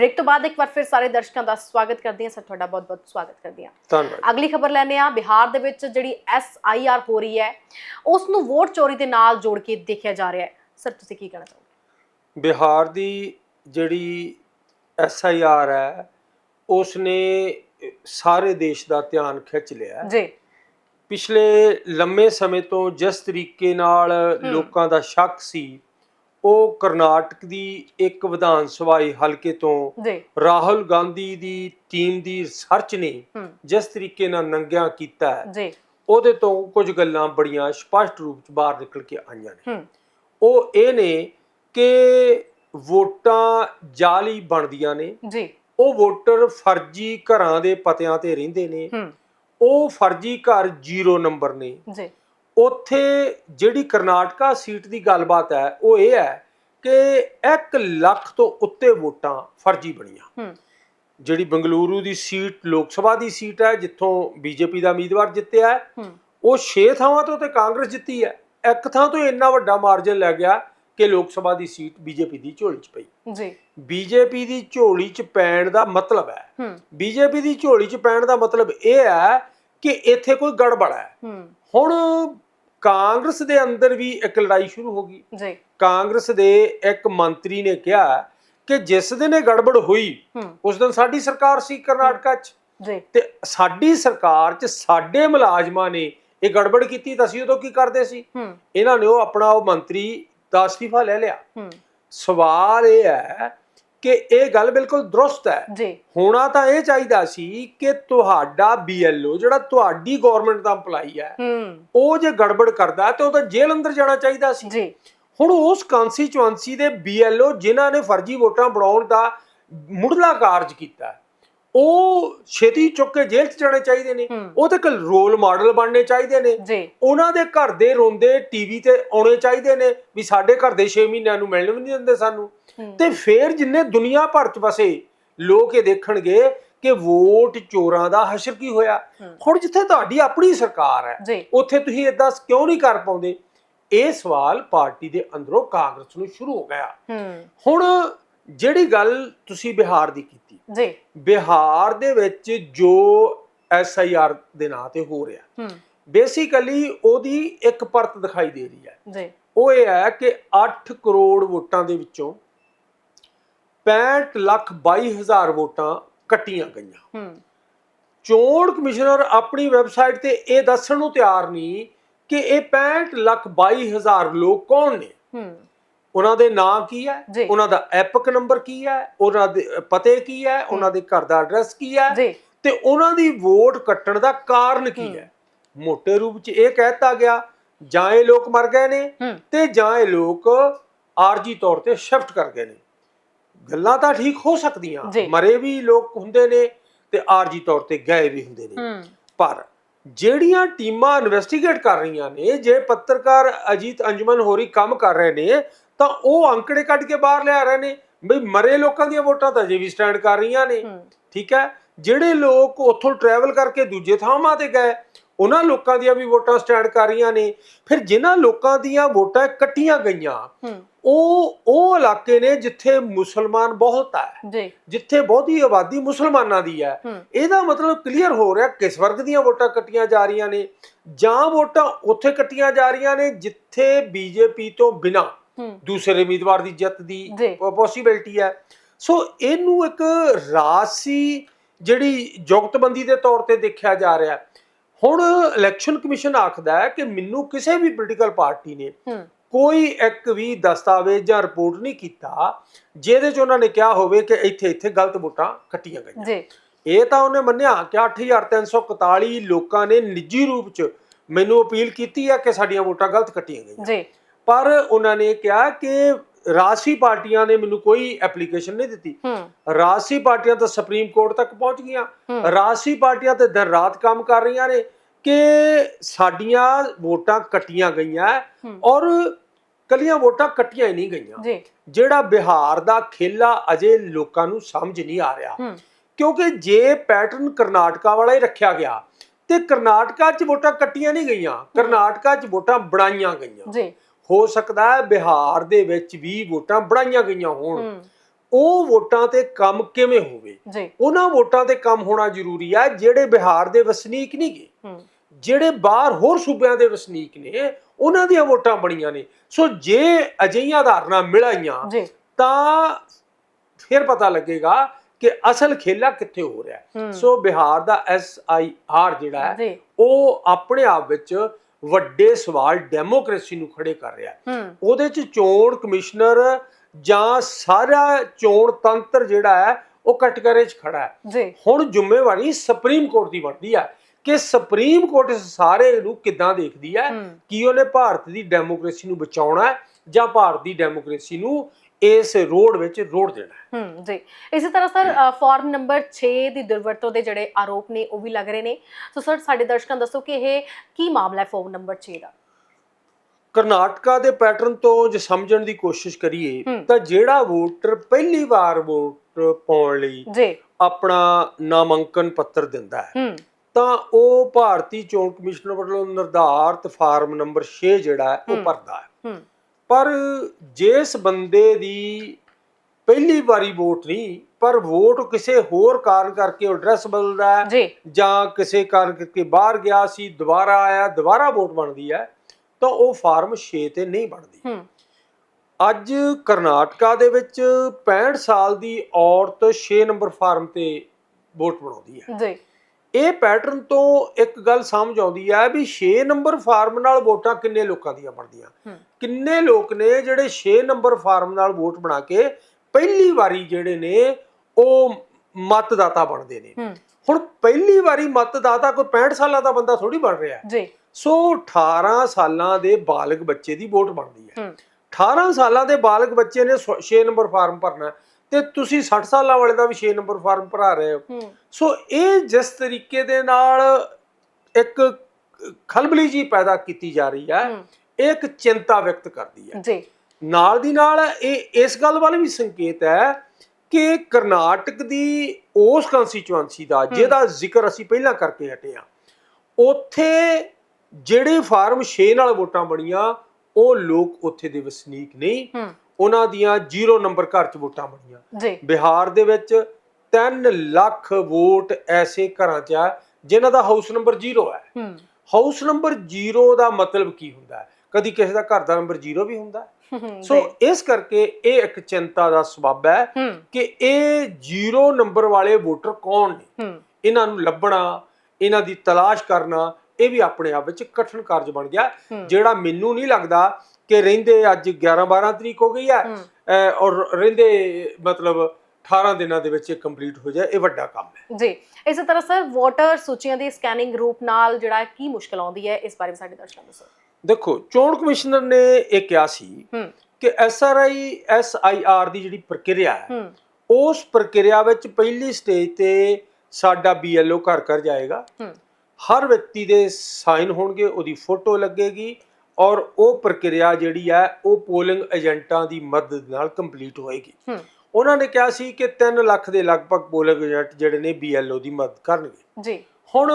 Break ਤੋਂ ਬਾਅਦ ਇੱਕ ਵਾਰ ਫਿਰ ਸਾਰੇ ਦਰਸ਼ਕਾਂ ਦਾ ਸਵਾਗਤ ਕਰਦੀ ਹਾਂ। ਸਰ ਤੁਹਾਡਾ ਬਹੁਤ-ਬਹੁਤ ਸਵਾਗਤ ਕਰਦੀ ਹਾਂ। ਧੰਨਵਾਦ। ਅਗਲੀ ਖਬਰ ਲੈਣੇ ਆ ਬਿਹਾਰ ਦੇ ਵਿੱਚ ਜਿਹੜੀ ਐਸ ਆਈ ਆਰ ਹੋ ਰਹੀ ਹੈ ਉਸ ਨੂੰ ਵੋਟ ਚੋਰੀ ਦੇ ਨਾਲ ਜੋੜ ਕੇ ਦੇਖਿਆ ਜਾ ਰਿਹਾ ਹੈ। ਸਰ ਤੁਸੀਂ ਕੀ ਕਹਿਣਾ ਚਾਹੋਗੇ? ਬਿਹਾਰ ਦੀ ਜਿਹੜੀ ਐਸ ਆਈ ਆਰ ਹੈ ਉਸ ਨੇ ਸਾਰੇ ਦੇਸ਼ ਦਾ ਧਿਆਨ ਖਿੱਚ ਲਿਆ ਜੀ। ਪਿਛਲੇ ਲੰਮੇ ਸਮੇਂ ਤੋਂ ਜਿਸ ਤਰੀਕੇ ਨਾਲ ਲੋਕਾਂ ਦਾ ਸ਼ੱਕ ਸੀ ਉਹ ਕਰਨਾਟਕ ਦੀ ਇੱਕ ਵਿਧਾਨ ਸਭਾਈ ਹਲਕੇ ਤੋਂ ਰਾਹੁਲ ਗਾਂਧੀ ਦੀ ਟੀਮ ਦੀ ਰਿਸਰਚ ਨੇ ਜਿਸ ਤਰੀਕੇ ਨਾਲ ਨੰਗਿਆ ਕੀਤਾ ਹੈ ਜੀ। ਉਹਦੇ ਤੋਂ ਕੁਝ ਗੱਲਾਂ ਬੜੀਆਂ ਸਪਸ਼ਟ ਰੂਪ ਚ ਬਾਹਰ ਨਿਕਲ ਕੇ ਆਈਆਂ ਨੇ। ਉਹ ਇਹ ਨੇ ਕਿ ਵੋਟਾਂ ਜਾਲੀ ਬਣਦੀਆਂ ਨੇ। ਜੀ। ਉਹ ਵੋਟਰ ਫਰਜ਼ੀ ਘਰਾਂ ਦੇ ਪਤਿਆਂ ਤੇ ਰਹਿੰਦੇ ਨੇ। ਉਹ ਫਰਜ਼ੀ ਘਰ ਜ਼ੀਰੋ ਨੰਬਰ ਨੇ। ਜੀ। ਉੱਥੇ ਜਿਹੜੀ ਕਰਨਾਟਕਾ ਸੀਟ ਦੀ ਗੱਲਬਾਤ ਹੈ ਉਹ ਇਹ ਹੈ ਕਿ 1 ਲੱਖ ਤੋਂ ਉੱਤੇ ਵੋਟਾਂ ਫਰਜ਼ੀ ਬਣੀਆਂ। ਜਿਹੜੀ ਬੰਗਲੁਰੂ ਦੀ ਸੀਟ ਲੋਕ ਸਭਾ ਦੀ ਸੀਟ ਹੈ ਜਿੱਥੋਂ ਬੀਜੇਪੀ ਦਾ ਉਮੀਦਵਾਰ ਜਿੱਤਿਆ ਉਹ 6 ਥਾਵਾਂ ਤੋਂ ਤੇ ਕਾਂਗਰਸ ਜਿੱਤੀ ਹੈ। ਇੱਕ ਥਾਂ ਤੋਂ ਇੰਨਾ ਵੱਡਾ ਮਾਰਜਨ ਲੈ ਗਿਆ ਕਿ ਲੋਕ ਸਭਾ ਦੀ ਸੀਟ ਬੀਜੇਪੀ ਦੀ ਝੋਲੀ 'ਚ ਪਈ। ਜੀ। ਬੀਜੇਪੀ ਦੀ ਝੋਲੀ 'ਚ ਪੈਣ ਦਾ ਮਤਲਬ ਹੈ। ਬੀਜੇਪੀ ਦੀ ਝੋਲੀ 'ਚ ਪੈਣ ਦਾ ਮਤਲਬ ਇਹ ਹੈ ਕਿ ਇੱਥੇ ਕੋਈ ਗੜਬੜ ਹੂੰ। ਹੁਣ ਕਾਂਗਰਸ ਦੇ ਅੰਦਰ ਵੀ ਇੱਕ ਲੜਾਈ ਸ਼ੁਰੂ ਹੋ ਗਈ। ਜੀ। ਕਾਂਗਰਸ ਦੇ ਇੱਕ ਮੰਤਰੀ ਨੇ ਕਿਹਾ ਕਿ ਜਿਸ ਦਿਨ ਇਹ ਗੜਬੜ ਹੋਈ ਉਸ ਦਿਨ ਸਾਡੀ ਸਰਕਾਰ ਸੀ ਕਰਨਾਟਕਾ 'ਚ। ਜੀ। ਤੇ ਸਾਡੀ ਸਰਕਾਰ 'ਚ ਸਾਡੇ ਮੁਲਾਜ਼ਮਾਂ ਨੇ ਇਹ ਗੜਬੜ ਕੀਤੀ ਤਾਂ ਅਸੀਂ ਉਦੋਂ ਕੀ ਕਰਦੇ ਸੀ? ਇਹਨਾਂ ਨੇ ਉਹ ਆਪਣਾ ਉਹ ਮੰਤਰੀ ਦਾ ਅਸਤੀਫਾ ਲੈ ਲਿਆ। ਸਵਾਲ ਇਹ ਹੈ ਕਿ ਇਹ ਗੱਲ ਬਿਲਕੁਲ ਦਰੁਸਤ ਹੈ। ਜੀ। ਹੋਣਾ ਤਾਂ ਇਹ ਚਾਹੀਦਾ ਸੀ ਕਿ ਤੁਹਾਡਾ ਬੀਐਲਓ ਜਿਹੜਾ ਤੁਹਾਡੀ ਗਵਰਨਮੈਂਟ ਦਾ EMPLOYE ਹੈ ਉਹ ਜੇ ਗੜਬੜ ਕਰਦਾ ਤੇ ਉਹ ਤਾਂ ਜੇਲ੍ਹ ਅੰਦਰ ਜਾਣਾ ਚਾਹੀਦਾ ਸੀ। ਜੀ। ਹੁਣ ਉਸ ਕਨਸਟੀਚੁਐਂਸੀ ਦੇ ਬੀਐਲਓ ਜਿਨ੍ਹਾਂ ਨੇ ਫਰਜ਼ੀ ਵੋਟਾਂ ਬਣਾਉਣ ਦਾ ਮੁੱਢਲਾ ਕਾਰਜ ਕੀਤਾ ਉਹ ਛੇਤੀ ਚੁੱਕ ਕੇ ਜੇਲ੍ਹ 'ਚ ਜਾਣੇ ਚਾਹੀਦੇ ਨੇ। ਉਹ ਤੇ ਇੱਕ ਰੋਲ ਮਾਡਲ ਬਣਨੇ ਚਾਹੀਦੇ ਨੇ। ਉਹਨਾਂ ਦੇ ਘਰ ਦੇ ਰੋਂਦੇ ਟੀਵੀ ਤੇ ਆਉਣੇ ਚਾਹੀਦੇ ਨੇ ਵੀ ਸਾਡੇ ਘਰ ਦੇ 6 ਮਹੀਨਿਆਂ ਨੂੰ ਮਿਲਣ ਵੀ ਨਹੀਂ ਦਿੰਦੇ ਸਾਨੂੰ। ਤੇ ਫੇਰ ਜਿੰਨੇ ਦੁਨੀਆ ਭਰ ਚ ਵਸੇ ਲੋਕ ਇਹ ਦੇਖਣਗੇ ਕਿ ਵੋਟ ਚੋਰਾਂ ਦਾ ਹਸ਼ਰ ਕੀ ਹੋਇਆ। ਹੁਣ ਜਿੱਥੇ ਤੁਹਾਡੀ ਆਪਣੀ ਸਰਕਾਰ ਹੈ ਉੱਥੇ ਤੁਸੀਂ ਇਦਾਂ ਕਿਉਂ ਨਹੀਂ ਕਰ ਪਾਉਂਦੇ? ਇਹ ਸਵਾਲ ਪਾਰਟੀ ਦੇ ਅੰਦਰੋਂ ਕਾਂਗਰਸ ਨੂੰ ਸ਼ੁਰੂ ਹੋ ਗਿਆ। ਹੁਣ ਜਿਹੜੀ ਗੱਲ ਤੁਸੀਂ ਬਿਹਾਰ ਦੀ ਕੀਤੀ ਜੀ। ਬਿਹਾਰ ਦੇ ਵਿੱਚ ਜੋ ਐਸਆਈਆਰ ਦੇ ਨਾਂ ਤੇ ਹੋ ਰਿਹਾ ਹੂੰ। ਬੇਸਿਕਲੀ ਉਹਦੀ ਇੱਕ ਪਰਤ ਦਿਖਾਈ ਦੇ ਰਹੀ ਹੈ। ਜੀ। ਉਹ ਇਹ ਹੈ ਕਿ 8 ਕਰੋੜ ਵੋਟਾਂ ਦੇ ਵਿੱਚੋਂ 65 ਲੱਖ 22 ਹਜ਼ਾਰ ਵੋਟਾਂ ਕੱਟੀਆਂ ਗਈਆਂ। ਹੂੰ। ਚੋਣ ਕਮਿਸ਼ਨਰ ਆਪਣੀ ਵੈਬਸਾਈਟ ਤੇ ਇਹ ਦੱਸਣ ਨੂੰ ਤਿਆਰ ਨਹੀਂ ਕਿ ਇਹ 65 ਲੱਖ 22 ਹਜ਼ਾਰ ਲੋਕ ਕੌਣ ਨੇ। ਹੂੰ। ਉਹਨਾਂ ਦੇ ਨਾਂ ਕੀ ਹੈ। ਉਹਨਾਂ ਦਾ ਐਪਕ ਨੰਬਰ ਕੀ ਹੈ? ਉਹਨਾਂ ਦੇ ਪਤੇ ਕੀ ਹੈ? ਉਹਨਾਂ ਦੇ ਘਰ ਦਾ ਐਡਰੈਸ ਕੀ ਹੈ? ਤੇ ਉਹਨਾਂ ਦੀ ਵੋਟ ਕੱਟਣ ਦਾ ਕਾਰਨ ਕੀ ਹੈ। ਮੋٹے ਰੂਪ 'ਚ ਇਹ ਕਹਿਤਾ ਗਿਆ ਜਾਂ ਇਹ ਲੋਕ ਮਰ ਗਏ ਨੇ ਤੇ ਜਾਂ ਇਹ ਲੋਕ ਆਰਜੀ ਤੌਰ ਤੇ ਸ਼ਿਫਟ ਕਰ ਗਏ ਨੇ। ਗੱਲਾਂ ਤਾਂ ਠੀਕ ਹੋ ਸਕਦੀਆਂ। ਮਰੇ ਵੀ ਲੋਕ ਹੁੰਦੇ ਨੇ ਤੇ ਆਰਜੀ ਤੌਰ ਤੇ ਗਏ ਵੀ ਹੁੰਦੇ ਨੇ। ਪਰ ਜਿਹੜੀਆਂ ਟੀਮਾਂ ਇਨਵੈਸਟੀਗੇਟ ਕਰ ਰਹੀਆਂ ਨੇ ਜੇ ਪੱਤਰਕਾਰ ਅਜੀਤ ਅੰਜਮਨ ਹੋਰੀ ਕੰਮ ਕਰ ਰਹੇ ਨੇ ਤਾਂ ਉਹ ਅੰਕੜੇ ਕੱਢ ਕੇ ਬਾਹਰ ਲਿਆ ਰਹੇ ਨੇ। ਬਈ ਮਰੇ ਲੋਕਾਂ ਦੀਆਂ ਵੋਟਾਂ ਤਾਂ ਜੇ ਵੀ ਸਟੈਂਡ ਕਰ ਰਹੀਆਂ ਨੇ। ਠੀਕ ਹੈ? ਜਿਹੜੇ ਲੋਕ ਉੱਥੋਂ ਟਰੈਵਲ ਕਰਕੇ ਦੂਜੇ ਥਾਵਾਂ ਤੇ ਗਏ ਉਹਨਾਂ ਲੋਕਾਂ ਦੀਆਂ ਵੀ ਵੋਟਾਂ ਸਟੈਂਡ ਕਰ ਰਹੀਆਂ ਨੇ। ਫਿਰ ਜਿਨ੍ਹਾਂ ਲੋਕਾਂ ਦੀਆਂ ਵੋਟਾਂ ਕੱਟੀਆਂ ਗਈਆਂ ਉਹ ਉਹ ਇਲਾਕੇ ਨੇ ਜਿੱਥੇ ਮੁਸਲਮਾਨ ਬਹੁਤ ਹੈ। ਜਿੱਥੇ ਬਹੁਤੀ ਆਬਾਦੀ ਮੁਸਲਮਾਨਾਂ ਦੀ ਹੈ। ਇਹਦਾ ਮਤਲਬ ਕਲੀਅਰ ਹੋ ਰਿਹਾ ਕਿਸ ਵਰਗ ਦੀਆਂ ਵੋਟਾਂ ਕੱਟੀਆਂ ਜਾ ਰਹੀਆਂ ਨੇ। ਜਾਂ ਵੋਟਾਂ ਉੱਥੇ ਕੱਟੀਆਂ ਜਾ ਰਹੀਆਂ ਨੇ ਜਿੱਥੇ ਬੀਜੇਪੀ ਤੋਂ ਬਿਨਾ ਦੂਸਰੇ ਉਮੀਦਵਾਰ ਦੀ ਜਿੱਤ ਦੀ। ਪੋਸਿਬਿਲਿਟੀ ਹੈ। ਸੋ ਇਹਨੂੰ ਇੱਕ ਰਾਸੀ ਜਿਹੜੀ ਜੁਗਤਬੰਦੀ ਦੇ ਤੌਰ ਤੇ ਦੇਖਿਆ ਜਾ ਰਿਹਾ। ਹੁਣ ਇਲੈਕਸ਼ਨ ਕਮਿਸ਼ਨ ਆਖਦਾ ਹੈ ਕਿ ਮੈਨੂੰ ਕਿਸੇ ਵੀ ਪੋਲੀਟੀਕਲ ਪਾਰਟੀ ਨੇ ਕੋਈ ਇੱਕ ਵੀ ਦਸਤਾਵੇਜ਼ ਜਾਂ ਰਿਪੋਰਟ ਨਹੀਂ ਕੀਤਾ ਜਿਹਦੇ 'ਚ ਉਹਨਾਂ ਨੇ ਕਿਹਾ ਹੋਵੇ ਕਿ ਇੱਥੇ ਇੱਥੇ ਗਲਤ ਵੋਟਾਂ ਕੱਟੀਆਂ ਗਈਆਂ। ਜੀ। ਇਹ ਤਾਂ ਉਹਨੇ ਮੰਨਿਆ ਕਿ 8341 ਲੋਕਾਂ ਨੇ ਨਿੱਜੀ ਰੂਪ 'ਚ ਮੈਨੂੰ ਅਪੀਲ ਕੀਤੀ ਹੈ ਕਿ ਸਾਡੀਆਂ ਵੋਟਾਂ ਗਲਤ ਕੱਟੀਆਂ ਗਈਆਂ। ਜੀ। ਪਰ ਉਹਨਾਂ ਨੇ ਕਿਹਾ ਕਿ ਰਾਸ਼ੀ ਪਾਰਟੀਆਂ ਨੇ ਮੈਨੂੰ ਕੋਈ ਐਪਲੀਕੇਸ਼ਨ ਨਹੀਂ ਦਿੱਤੀ। ਰਾਸ਼ੀ ਪਾਰਟੀਆਂ ਤਾਂ ਸੁਪਰੀਮ ਕੋਰਟ ਤੱਕ ਪਹੁੰਚ ਗਈਆਂ। ਰਾਸ਼ੀ ਪਾਰਟੀਆਂ ਤੇ ਦਿਨ ਰਾਤ ਕੰਮ ਕਰ ਰਹੀਆਂ ਨੇ ਕਿ ਸਾਡੀਆਂ ਵੋਟਾਂ ਕੱਟੀਆਂ ਗਈਆਂ। ਔਰ ਕੱਲੀਆਂ ਵੋਟਾਂ ਕੱਟੀਆਂ ਹੀ ਨਹੀਂ ਗਈਆਂ। ਜਿਹੜਾ ਬਿਹਾਰ ਦਾ ਖੇਲਾ ਅਜੇ ਲੋਕਾਂ ਨੂੰ ਸਮਝ ਨਹੀਂ ਆ ਰਿਹਾ। ਕਿਉਂਕਿ ਜੇ ਪੈਟਰਨ ਕਰਨਾਟਕਾ ਵਾਲਾ ਹੀ ਰੱਖਿਆ ਗਿਆ ਤੇ ਕਰਨਾਟਕਾ 'ਚ ਵੋਟਾਂ ਕੱਟੀਆਂ ਨਹੀਂ ਗਈਆਂ। ਕਰਨਾਟਕਾ 'ਚ ਵੋਟਾਂ ਬਣਾਈਆਂ ਗਈਆਂ। ਜੀ। ਹੋ ਸਕਦਾ ਹੈ ਬਿਹਾਰ ਦੇ ਵਿੱਚ ਵੀ ਵੋਟਾਂ ਬਣਾਈਆਂ ਗਈਆਂ ਹੋਣ। ਉਹ ਵੋਟਾਂ ਤੇ ਕੰਮ ਕਿਵੇਂ ਹੋਵੇ? ਉਹਨਾਂ ਵੋਟਾਂ ਤੇ ਕੰਮ ਹੋਣਾ ਜ਼ਰੂਰੀ ਹੈ ਜਿਹੜੇ ਬਿਹਾਰ ਦੇ ਵਸਨੀਕ ਨਹੀਂ ਗੇ। ਹੂੰ। ਜਿਹੜੇ ਬਾਹਰ ਹੋਰ ਸੂਬਿਆਂ ਦੇ ਵਸਨੀਕ ਨੇ ਉਹਨਾਂ ਦੀਆਂ ਵੋਟਾਂ ਬਣੀਆਂ ਨੇ। ਸੋ ਜੇ ਅਜਿਹੀਆਂ ਧਾਰਨਾ ਮਿਲਾਈਆਂ ਤਾਂ ਫਿਰ ਪਤਾ ਲੱਗੇਗਾ ਕਿ ਅਸਲ ਖੇਲਾ ਕਿੱਥੇ ਹੋ ਰਿਹਾ ਸੋ ਬਿਹਾਰ ਦਾ ਐਸ ਆਈ ਆਰ ਜਿਹੜਾ ਹੈ ਉਹ ਆਪਣੇ ਆਪ ਵਿੱਚ ਵੱਡੇ ਸਵਾਲ ਡੈਮੋਕ੍ਰੇਸੀ ਨੂੰ ਖੜੇ ਕਰ ਰਿਹਾ ਉਹਦੇ ਚ ਚੋਣ ਕਮਿਸ਼ਨਰ ਜਾਂ ਸਾਰਾ ਚੋਣ ਤੰਤਰ ਜਿਹੜਾ ਹੈ ਉਹ ਕਟਕਰੇ 'ਚ ਖੜਾ ਹੈ। ਜੀ। ਹੁਣ ਜ਼ਿੰਮੇਵਾਰੀ ਸੁਪਰੀਮ ਕੋਰਟ ਦੀ ਬਣਦੀ ਹੈ ਕਿ ਸੁਪਰੀਮ ਕੋਰਟ ਇਸ ਸਾਰੇ ਨੂੰ ਕਿੱਦਾਂ ਦੇਖਦੀ ਹੂੰ। ਕੀ ਉਹਨੇ ਭਾਰਤ ਦੀ ਡੈਮੋਕ੍ਰੇਸੀ ਨੂੰ ਬਚਾਉਣਾ ਹੈ ਜਾਂ ਭਾਰਤ ਦੀ ਡੈਮੋਕ੍ਰੇਸੀ ਨੂੰ ਇਸ ਰੋਡ ਵਿੱਚ ਰੋੜ ਦੇਣਾ ਹੈ। ਹੂੰ ਜੀ। ਇਸੇ ਤਰ੍ਹਾਂ ਸਰ ਫਾਰਮ ਨੰਬਰ 6 ਦੀ ਦੁਰਵਰਤੋਂ ਦੇ ਜਿਹੜੇ ਆਰੋਪ ਨੇ ਉਹ ਵੀ ਲੱਗ ਰਹੇ ਨੇ। ਸੋ ਸਰ ਸਾਡੇ ਦਰਸ਼ਕਾਂ ਨੂੰ ਦੱਸੋ ਕਿ ਇਹ ਕੀ ਮਾਮਲਾ ਹੈ ਫਾਰਮ ਨੰਬਰ 6 ਦਾ? ਕਰਨਾਟਕਾ ਦੇ ਪੈਟਰਨ ਤੋਂ ਜੇ ਸਮਝਣ ਦੀ ਕੋਸ਼ਿਸ਼ ਕਰੀਏ। ਤਾਂ ਜਿਹੜਾ ਵੋਟਰ ਪਹਿਲੀ ਵਾਰ ਵੋਟ ਪਾਉਣ ਲਈ ਜੀ। ਆਪਣਾ ਨਾਮਾਂਕਨ ਪੱਤਰ ਦਿੰਦਾ ਹੈ ਤਾਂ ਉਹ ਭਾਰਤੀ ਚੋਣ ਕਮਿਸ਼ਨ ਵੱਲੋਂ ਨਿਰਧਾਰਤ ਫਾਰਮ ਨੰਬਰ 6 ਜਿਹੜਾ ਹੈ ਉਹ। ਭਰਦਾ ਹੈ। ਹੂੰ। ਪਰ ਜਿਸ ਬੰਦੇ ਦੀ ਪਹਿਲੀ ਵਾਰੀ ਵੋਟ ਨਹੀਂ ਪਰ ਵੋਟ ਕਿਸੇ ਹੋਰ ਕਾਰਨ ਕਰਕੇ ਉਹ ਐਡਰੈਸ ਬਦਲਦਾ ਹੈ ਜੀ। ਕਿਸੇ ਕਾਰਨ ਕਰਕੇ ਬਾਹਰ ਗਿਆ ਸੀ ਦੁਬਾਰਾ ਆਇਆ ਦੁਬਾਰਾ ਵੋਟ ਬਣਦੀ ਹੈ ਤਾਂ ਉਹ ਫਾਰਮ 6 ਤੇ ਨਹੀਂ ਬਣਦੀ। ਅੱਜ ਕਰਨਾਟਕਾ ਦੇ ਵਿੱਚ 65 ਸਾਲ ਦੀ ਔਰਤ 6 ਨੰਬਰ ਫਾਰਮ ਤੇ ਵੋਟ ਬਣਾਉਂਦੀ ਹੈ। ਜੀ। ਇਹ ਪੈਟਰਨ ਤੋਂ ਇੱਕ ਗੱਲ ਸਮਝ ਆਉਂਦੀ ਹੈ ਵੀ 6 ਨੰਬਰ ਫਾਰਮ ਨਾਲ ਵੋਟਾਂ ਕਿੰਨੇ ਲੋਕਾਂ ਦੀਆਂ ਬਣਦੀਆਂ? ਕਿੰਨੇ ਲੋਕ ਨੇ ਜਿਹੜੇ 6 ਨੰਬਰ ਫਾਰਮ ਨਾਲ ਵੋਟ ਬਣਾ ਕੇ ਪਹਿਲੀ ਵਾਰੀ ਜਿਹੜੇ ਨੇ ਉਹ ਮਤਦਾਤਾ ਬਣਦੇ ਨੇ? ਹੁਣ ਪਹਿਲੀ ਵਾਰੀ ਮਤਦਾਤਾ ਕੋਈ 65 ਸਾਲਾਂ ਦਾ ਬੰਦਾ ਥੋੜੀ ਬਣ ਰਿਹਾ। ਜੀ। ਸੋ 18 ਸਾਲਾਂ ਦੇ ਬਾਲਗ ਬੱਚੇ ਦੀ ਵੋਟ ਬਣਦੀ ਹੈ। ਹੂੰ। 18 ਸਾਲਾਂ ਦੇ ਬਾਲਗ ਬੱਚੇ ਨੇ 6 ਨੰਬਰ ਫਾਰਮ ਭਰਨਾ। ਹੈ ਤੇ ਤੁਸੀਂ 60 ਸਾਲਾਂ ਵਾਲੇ ਦਾ ਵੀ 6 ਨੰਬਰ ਫਾਰਮ ਭਰਾ ਰਹੇ ਹੋ। ਸੋ ਇਹ ਜਿਸ ਤਰੀਕੇ ਦੇ ਨਾਲ ਇੱਕ ਖਲਬਲੀ ਜੀ ਪੈਦਾ ਕੀਤੀ ਜਾ ਰਹੀ ਹੈ ਇਹ ਇੱਕ ਚਿੰਤਾ ਵਿਅਕਤ ਕਰਦੀ ਹੈ। ਜੀ। ਨਾਲ ਦੀ ਨਾਲ ਇਹ ਇਸ ਗੱਲ ਵੱਲ ਵੀ ਸੰਕੇਤ ਹੈ ਕਿ ਕਰਨਾਟਕ ਦੀ ਉਸ ਕੰਸਟੀਚੁਐਂਸੀ ਦਾ ਜਿਹਦਾ ਜ਼ਿਕਰ ਅਸੀਂ ਪਹਿਲਾਂ ਕਰਕੇ ਹਟੇ ਆ ਉੱਥੇ ਜਿਹੜੇ ਫਾਰਮ 6 ਨਾਲ ਵੋਟਾਂ ਬਣੀਆਂ ਉਹ ਲੋਕ ਉੱਥੇ ਦੇ ਵਸਨੀਕ ਨਹੀਂ। ਉਹਨਾਂ ਦੀਆਂ 0 ਨੰਬਰ ਘਰ 'ਚ ਵੋਟਾਂ ਬਣੀਆਂ। ਜੀ। ਬਿਹਾਰ ਦੇ ਵਿੱਚ 3 ਲੱਖ ਵੋਟ ਐਸੇ ਘਰਾਂ 'ਚ ਆ ਜਿਨ੍ਹਾਂ ਦਾ ਹਾਊਸ ਨੰਬਰ 0 ਹੈ। ਹੂੰ। ਹਾਊਸ ਨੰਬਰ 0 ਦਾ ਮਤਲਬ ਕੀ ਹੁੰਦਾ ਹੈ? ਕਦੀ ਕਿਸੇ ਦਾ ਘਰ ਦਾ ਨੰਬਰ 0 ਵੀ ਹੁੰਦਾ ਸੋ ਇਸ ਕਰਕੇ ਇਹ ਇੱਕ ਚਿੰਤਾ ਦਾ ਸਬਬ ਹੈ ਕਿ ਇਹ 0 ਨੰਬਰ ਵਾਲੇ ਵੋਟਰ ਕੌਣ ਨੇ? ਇਹਨਾਂ ਨੂੰ ਲੱਭਣਾ ਇਹਨਾਂ ਦੀ ਤਲਾਸ਼ ਕਰਨਾ ਇਹ ਵੀ ਆਪਣੇ ਆਪ ਵਿੱਚ ਕਠਿਨ ਕਾਰਜ ਬਣ ਗਿਆ। ਜਿਹੜਾ ਮੈਨੂੰ ਨਹੀਂ ਲੱਗਦਾ ਕਿ ਰਹਿੰਦੇ ਅੱਜ 11 12 ਤਰੀਕ ਹੋ ਗਈ ਹੈ। ਔਰ ਰਹਿੰਦੇ ਮਤਲਬ 18 ਦਿਨਾਂ ਦੇ ਵਿੱਚ ਇਹ ਕੰਪਲੀਟ ਹੋ ਜਾਏ ਇਹ ਵੱਡਾ ਕੰਮ ਹੈ। ਜੀ ਇਸੇ ਤਰ੍ਹਾਂ ਸਰ ਵੋਟਰ ਸੂਚੀਆਂ ਦੀ ਸਕੈਨਿੰਗ ਰੂਪ ਨਾਲ ਜਿਹੜਾ ਕੀ ਮੁਸ਼ਕਲ ਆਉਂਦੀ ਹੈ ਇਸ ਬਾਰੇ ਸਾਡੇ ਦਰਸ਼ਕਾਂ ਨੂੰ ਦੱਸੋ। ਦੇਖੋ ਚੋਣ ਕਮਿਸ਼ਨਰ ਨੇ ਇਹ ਕਿਹਾ ਸੀ ਕਿ ਐਸਆਰਆਈ ਐਸਆਈਆਰ ਦੀ ਜਿਹੜੀ ਪ੍ਰਕਿਰਿਆ ਹੈ ਉਸ ਪ੍ਰਕਿਰਿਆ ਵਿੱਚ ਪਹਿਲੀ ਸਟੇਜ ਤੇ ਸਾਡਾ ਬੀਐਲਓ ਘਰ ਘਰ ਜਾਏਗਾ। ਹਰ ਵਿਅਕਤੀ ਦੇ ਸਾਈਨ ਹੋਣਗੇ ਉਹਦੀ ਫੋਟੋ ਲੱਗੇਗੀ ਔਰ ਉਹ ਪ੍ਰਕਿਰਿਆ ਜਿਹੜੀ ਹੈ ਉਹ ਪੋਲਿੰਗ ਏਜੰਟਾਂ ਦੀ ਮਦਦ ਨਾਲ ਕੰਪਲੀਟ ਹੋਏਗੀ। ਉਹਨਾਂ ਨੇ ਕਿਹਾ ਸੀ ਕਿ 3 ਲੱਖ ਦੇ ਲਗਭਗ ਪੋਲਿੰਗ ਏਜੰਟ ਜਿਹੜੇ ਨੇ ਬੀਐਲਓ ਦੀ ਮਦਦ ਕਰਨਗੇ। ਜੀ। ਹੁਣ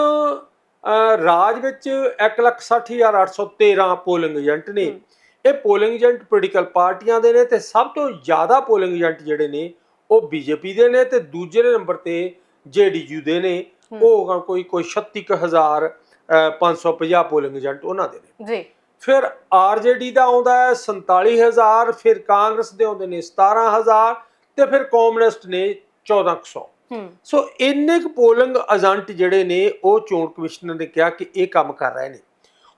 ਰਾਜ ਵਿੱਚ 160813 ਪੋਲਿੰਗ ਏਜੰਟ ਨੇ। ਇਹ ਪੋਲਿੰਗ ਏਜੰਟ ਪੋਲੀਟੀਕਲ ਪਾਰਟੀਆਂ ਦੇ ਨੇ ਤੇ ਸਭ ਤੋਂ ਜ਼ਿਆਦਾ ਪੋਲਿੰਗ ਏਜੰਟ ਜਿਹੜੇ ਨੇ ਉਹ ਬੀਜੇਪੀ ਦੇ ਨੇ ਤੇ ਦੂਜੇ ਨੰਬਰ ਤੇ ਜੇਡੀਯੂ ਦੇ ਨੇ। ਉਹ ਕੋਈ ਕੋਈ 36550 ਪੋਲਿੰਗ ਏਜੰਟ ਉਹਨਾਂ ਦੇ ਨੇ। ਜੀ। ਫਿਰ ਆਰਜੇਡੀ ਦਾ ਆਉਂਦਾ ਹੈ 47000 ਫਿਰ ਕਾਂਗਰਸ ਦੇ ਆਉਂਦੇ ਨੇ 17000 ਤੇ ਫਿਰ ਕਮਿਊਨਿਸਟ ਨੇ 1400 ਹੂੰ। ਸੋ ਇੰਨੇ ਕੁ ਪੋਲਿੰਗ ਏਜੰਟ ਜਿਹੜੇ ਨੇ ਉਹ ਚੋਣ ਕਮਿਸ਼ਨਰ ਨੇ ਕਿਹਾ ਕਿ ਇਹ ਕੰਮ ਕਰ ਰਹੇ ਨੇ।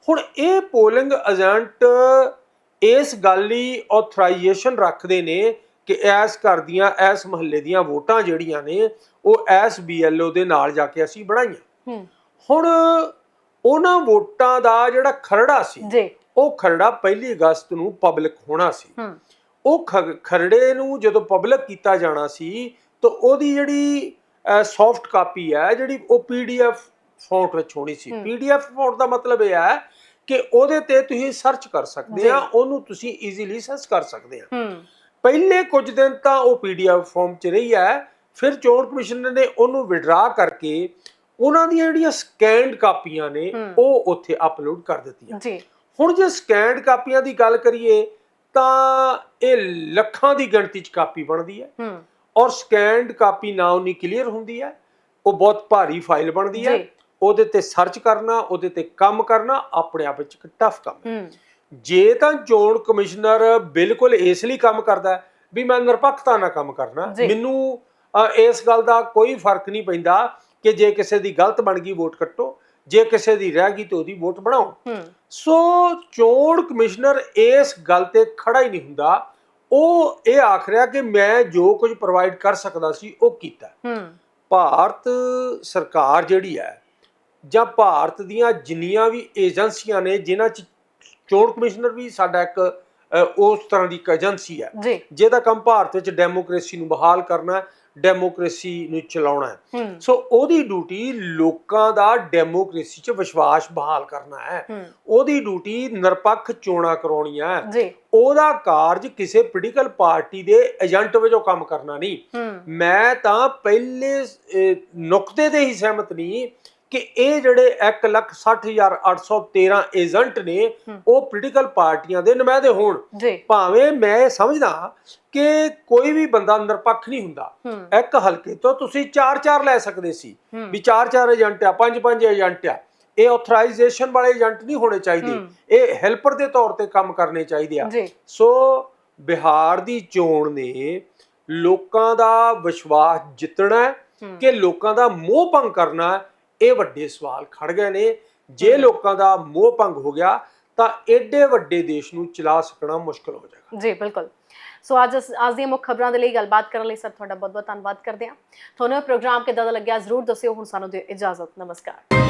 ਹੁਣ ਇਹ ਪੋਲਿੰਗ ਏਜੰਟ ਇਸ ਗੱਲ ਲਈ ਆਥੋਰਾਈਜੇਸ਼ਨ ਰੱਖਦੇ ਨੇ ਕਿ ਐਸ ਘਰ ਦੀਆਂ ਐਸ ਮਹੱਲੇ ਦੀਆਂ ਵੋਟਾਂ ਜਿਹੜੀਆਂ ਨੇ ਉਹ ਐਸ ਬੀਐਲਓ ਦੇ ਨਾਲ ਜਾ ਕੇ ਅਸੀਂ ਬਣਾਈਆਂ। ਹੂੰ। ਹੁਣ ਉਹਨਾਂ ਵੋਟਾਂ ਦਾ ਜਿਹੜਾ ਖਰੜਾ ਸੀ ਜੀ। ਉਹ ਖਰੜਾ 1 ਅਗਸਤ ਨੂੰ ਪਬਲਿਕ ਹੋਣਾ ਸੀ। ਉਹ ਖਰੜੇ ਨੂੰ ਜਦੋਂ ਪਬਲਿਕ ਕੀਤਾ ਜਾਣਾ ਸੀ ਤਾਂ ਉਹਦੀ ਜਿਹੜੀ ਸੌਫਟ ਕਾਪੀ ਹੈ ਜਿਹੜੀ ਉਹ ਪੀਡੀਐਫ ਫੌਂਟ ਵਿੱਚ ਹੋਣੀ ਸੀ। ਪੀਡੀਐਫ ਫੌਂਟ ਦਾ ਮਤਲਬ ਇਹ ਹੈ ਕਿ ਉਹਦੇ ਤੇ ਤੁਸੀਂ ਸਰਚ ਕਰ ਸਕਦੇ ਆ। ਉਹਨੂੰ ਤੁਸੀਂ ਈਜ਼ੀਲੀ ਸਰਚ ਕਰ ਸਕਦੇ ਆ। ਪਹਿਲੇ ਕੁਝ ਦਿਨ ਤਾਂ ਉਹ ਪੀਡੀਐਫ ਫਾਰਮ 'ਚ ਰਹੀ ਹੈ ਫਿਰ ਚੋਣ ਕਮਿਸ਼ਨ ਨੇ ਉਹਨੂੰ ਵਿਡਰਾ ਕਰਕੇ ਉਹਨਾਂ ਦੀਆਂ ਜਿਹੜੀਆਂ ਸਕੈਨਡ ਕਾਪੀਆਂ ਨੇ। ਉਹ ਉੱਥੇ ਅਪਲੋਡ ਕਰ ਦਿੱਤੀਆਂ। ਜੀ। ਹੁਣ ਜੇ ਸਕੈਨਡ ਕਾਪੀਆਂ ਦੀ ਗੱਲ ਕਰੀਏ ਤਾਂ ਇਹ ਲੱਖਾਂ ਦੀ ਗਿਣਤੀ ਚ ਕਾਪੀ ਬਣਦੀ ਹੈ। ਔਰ ਸਕੈਨਡ ਕਾਪੀ ਨਾ ਉਨੀ ਕਲੀਅਰ ਹੁੰਦੀ ਹੈ ਉਹ ਬਹੁਤ ਭਾਰੀ ਫਾਈਲ ਬਣਦੀ ਹੈ। ਉਹਦੇ ਤੇ ਸਰਚ ਕਰਨਾ ਉਹਦੇ ਤੇ ਕੰਮ ਕਰਨਾ ਆਪਣੇ ਆਪ ਵਿੱਚ ਇੱਕ ਟਫ ਕੰਮ ਹੈ। ਜੇ ਤਾਂ ਚੋਣ ਕਮਿਸ਼ਨਰ ਬਿਲਕੁਲ ਇਸ ਲਈ ਕੰਮ ਕਰਦਾ ਹੈ ਵੀ ਮੈਂ ਨਿਰਪੱਖਤਾ ਨਾਲ ਕੰਮ ਕਰਨਾ। ਮੈਨੂੰ ਇਸ ਗੱਲ ਦਾ ਕੋਈ ਫ਼ਰਕ ਨਹੀਂ ਪੈਂਦਾ ਕਿ ਜੇ ਕਿਸੇ ਦੀ ਗਲਤ ਬਣ ਗਈ ਵੋਟ ਕੱਟੋ। ਜੇ ਕਿਸੇ ਦੀ ਰਹਿ ਗਈ ਤੇ ਉਹਦੀ ਵੋਟ ਬਣਾਓ। ਸੋ ਚੋਣ ਕਮਿਸ਼ਨਰ ਇਸ ਗੱਲ ਤੇ ਖੜਾ ਹੀ ਨਹੀਂ ਹੁੰਦਾ। ਉਹ ਇਹ ਆਖ ਰਿਹਾ ਕਿ ਮੈਂ ਜੋ ਕੁਝ ਪ੍ਰੋਵਾਈਡ ਕਰ ਸਕਦਾ ਸੀ ਉਹ ਕੀਤਾ। ਭਾਰਤ ਸਰਕਾਰ ਜਿਹੜੀ ਹੈ ਜਾਂ ਭਾਰਤ ਦੀਆਂ ਜਿੰਨੀਆਂ ਵੀ ਏਜੰਸੀਆਂ ਨੇ ਜਿਨ੍ਹਾਂ 'ਚ ਚੋਣ ਕਮਿਸ਼ਨਰ ਵੀ ਸਾਡਾ ਇੱਕ ਉਸ ਤਰ੍ਹਾਂ ਦੀ ਇੱਕ ਏਜੰਸੀ ਹੈ। ਜਿਹਦਾ ਕੰਮ ਭਾਰਤ ਵਿੱਚ ਡੈਮੋਕ੍ਰੇਸੀ ਨੂੰ ਬਹਾਲ ਕਰਨਾ ਹੈ ਡੈਮੋਕ੍ਰੇਸੀ ਨੂੰ ਚਲਾਉਣਾ ਹੈ। ਸੋ ਉਹਦੀ ਡਿਊਟੀ ਲੋਕਾਂ ਦਾ ਡੈਮੋਕ੍ਰੇਸੀ 'ਚ ਵਿਸ਼ਵਾਸ ਬਹਾਲ ਕਰਨਾ ਹੈ। ਉਹਦੀ ਡਿਊਟੀ ਨਿਰਪੱਖ ਚੋਣਾਂ ਕਰਾਉਣੀਆਂ ਹੈ। ਉਹਦਾ ਕਾਰਜ ਕਿਸੇ ਪੋਲੀਟੀਕਲ ਪਾਰਟੀ ਦੇ ਏਜੰਟ ਵਜੋਂ ਕੰਮ ਕਰਨਾ ਨਹੀਂ। ਮੈਂ ਤਾਂ ਪਹਿਲੇ ਨੁਕਤੇ ਤੇ ਹੀ ਸਹਿਮਤ ਨਹੀਂ ਕਿ ਇਹ ਜਿਹੜੇ 160813 ਏਜੰਟ ਨੇ। ਉਹ ਪੋਲੀਟੀਕਲ ਪਾਰਟੀਆਂ ਦੇ ਨੁਮਾਇੰਦੇ ਹੋਣ। ਭਾਵੇਂ ਮੈਂ ਸਮਝਦਾ ਕਿ ਕੋਈ ਵੀ ਬੰਦਾ ਨਿਰਪੱਖ ਨਹੀਂ ਹੁੰਦਾ। ਇੱਕ ਹਲਕੇ ਤੋਂ ਤੁਸੀਂ 4-4 ਲੈ ਸਕਦੇ ਸੀ ਵੀ 4-4 ਏਜੰਟ ਆ 5-5 ਏਜੰਟ ਆ। ਇਹ ਆਥੋਰਾਈਜੇਸ਼ਨ ਵਾਲੇ ਏਜੰਟ ਨਹੀਂ ਹੋਣੇ ਚਾਹੀਦੇ। ਇਹ ਹੈਲਪਰ ਦੇ ਤੌਰ ਤੇ ਕੰਮ ਕਰਨੇ ਚਾਹੀਦੇ ਆ। ਸੋ ਬਿਹਾਰ ਦੀ ਚੋਣ ਨੇ ਲੋਕਾਂ ਦਾ ਵਿਸ਼ਵਾਸ ਜਿੱਤਣਾ ਕਿ ਲੋਕਾਂ ਦਾ ਮੋਹ ਭੰਗ ਕਰਨਾ ਇਹ ਵੱਡੇ ਸਵਾਲ ਖੜ ਗਏ ਨੇ। ਜੇ। ਲੋਕਾਂ ਦਾ ਮੋਹ ਭੰਗ ਹੋ ਗਿਆ ਤਾਂ ਐਡੇ ਵੱਡੇ ਦੇਸ਼ ਨੂੰ ਚਲਾ ਸਕਣਾ ਮੁਸ਼ਕਲ ਹੋ ਜਾਏਗਾ। ਜੀ ਬਿਲਕੁਲ। ਸੋ ਅੱਜ ਅੱਜ ਦੀਆਂ ਮੁੱਖ ਖਬਰਾਂ ਦੇ ਲਈ ਗੱਲਬਾਤ ਕਰਨ ਲਈ ਸਰ ਤੁਹਾਡਾ ਬਹੁਤ ਬਹੁਤ ਧੰਨਵਾਦ ਕਰਦੇ ਹਾਂ। ਤੁਹਾਨੂੰ ਇਹ ਪ੍ਰੋਗਰਾਮ ਕਿੱਦਾਂ ਦਾ ਲੱਗਿਆ ਜ਼ਰੂਰ ਦੱਸਿਓ। ਹੁਣ ਸਾਨੂੰ ਦਿਓ ਇਜਾਜ਼ਤ। ਨਮਸਕਾਰ।